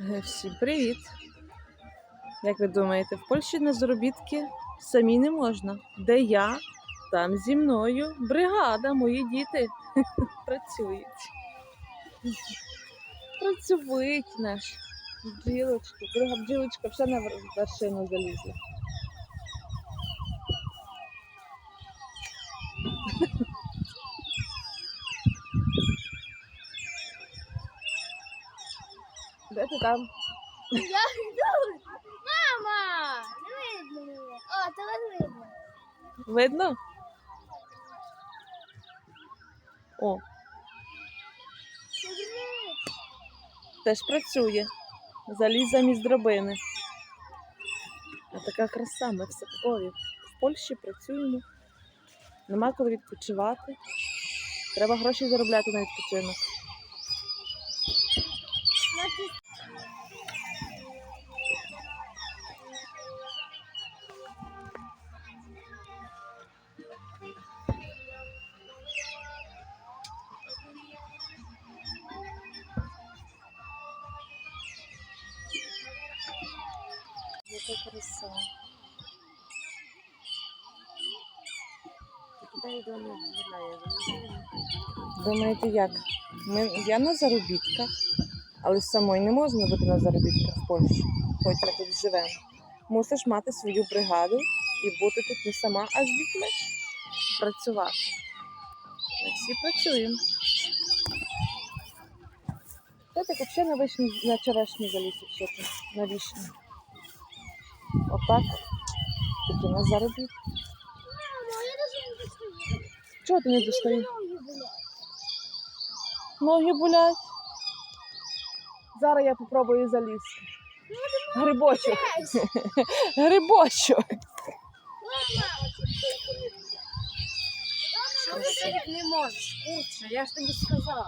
Е, Всім привіт! Як ви думаєте, в Польщі на заробітки самі не можна. Де я, там зі мною бригада, мої діти працюють. Працюють наш бджілочки. Друга бджілочка все на вершину залізла. Де ти там? Я тут! Мама! Не видно мене. О, тебе видно. Видно? О, теж працює. Заліз замість драбини. А така краса, ми в Садкові. В Польщі працюємо. Нема коли відпочивати. Треба гроші заробляти на відпочинок. Яка краса. Думаєте, як? Ми, я на заробітках, але самої не можна бути на заробітках в Польщі, хоч ми тут живемо. Мусиш мати свою бригаду і бути тут не сама, а з дітьми працювати. Ми всі працюємо. Хто так взагалі на вишні, на черешні заліз вчити, на вишні? Отак. Такі на достаю. Чого ти не достаєш? ноги болять. Зараз я попробую залізти. Грибочок. Грибочок. Що ти не можеш? Курче, я ж тобі сказав.